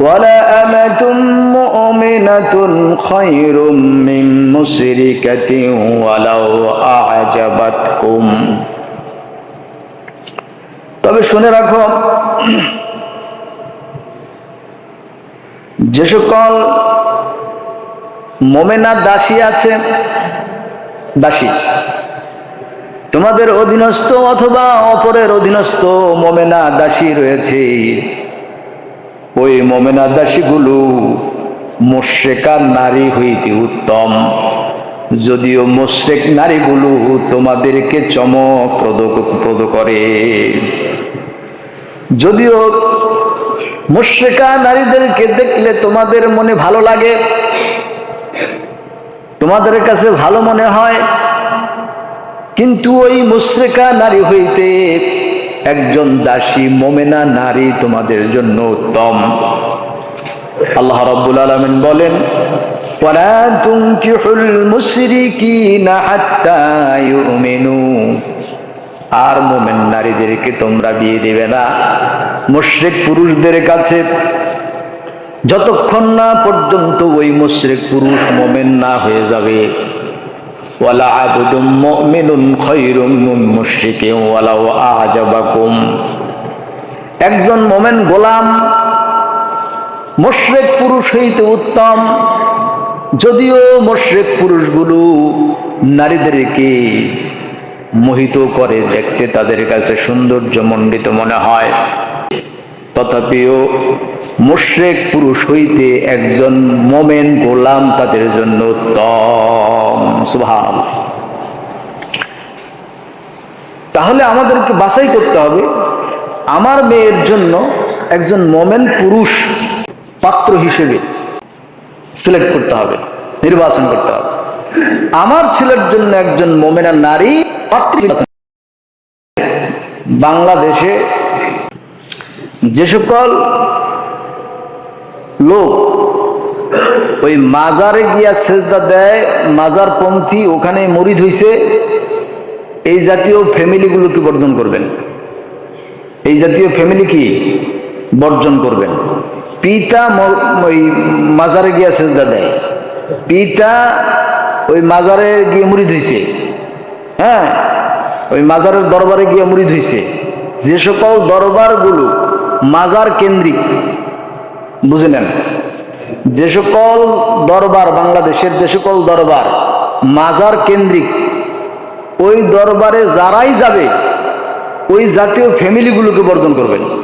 ولأمة مؤمنة خير من مشركة ولو أعجبتكم তবে শুনে রাখো যে সকল মোমেনা দাসী আছে দাসী তোমাদের অধীনস্থ অথবা অপরের অধীনস্থ মোমেনা দাসী রয়েছে ওই মোমেনা দাসীগুলো মোশেকার নারী হইতে উত্তম। যদিও মোশেক নারীগুলো তোমাদেরকে চমকপ্রদ প্রদ করে। যদিও মুশ্রেকা নারীদেরকে দেখলে তোমাদের মনে ভালো লাগে, তোমাদের কাছে ভালো মনে হয়, কিন্তু ওই মুশ্রেকা নারী হইতে একজন দাসী মোমেনা নারী তোমাদের জন্য উত্তম। আল্লাহ রাব্বুল আলামিন বলেন আর মোমেন নারীদেরকে তোমরা বিয়ে দেবে না। মুশরিক পুরুষদের কাছে যতক্ষণ না পর্যন্ত ওই মুশরিক পুরুষ মোমেন না হয়ে যাবে একজন মোমেন গোলাম, মুশরিক পুরুষ হইতে উত্তম, যদিও মুশরিক পুরুষগুলো নারীদেরকে মোহিত করে দেখতে তাদের কাছে সৌন্দর্য মণ্ডিত মনে হয়। তথাপিও মুশ্রেক পুরুষ হইতে একজন মোমেন গোলাম তাদের জন্য উত্তম। সুভাব তাহলে আমাদেরকে বাছাই করতে হবে, আমার মেয়ের জন্য একজন মোমেন পুরুষ পাত্র হিসেবে সিলেক্ট করতে হবে, নির্বাচন করতে হবে। আমার ছেলের জন্য একজন মোমেনা নারী পাত্রী বাংলাদেশে যে সকল লোক ওই মাজারে গিয়া সেজদা দেয়, মাজার পন্থী ওখানে মরিদ হইছে, এই জাতীয় ফ্যামিলিগুলোকে বর্জন করবেন? এই জাতীয় ফ্যামিলি কি বর্জন করবেন? পিতা ওই মাজারে গিয়া সেজদা দেয়। পিতা ওই মাজারে গিয়ে মুড়িদ হইছে। হ্যাঁ ওই মাজারের দরবারে গিয়ে মুড়িদ হইছে। যে সকল দরবারগুলো মাজার কেন্দ্রিক। বুঝে নেন। যে সকল দরবার, বাংলাদেশের যে সকল দরবার, মাজার কেন্দ্রিক, ওই দরবারে যারাই যাবে, ওই জাতীয় ফ্যামিলিগুলোকে বর্জন করবেন।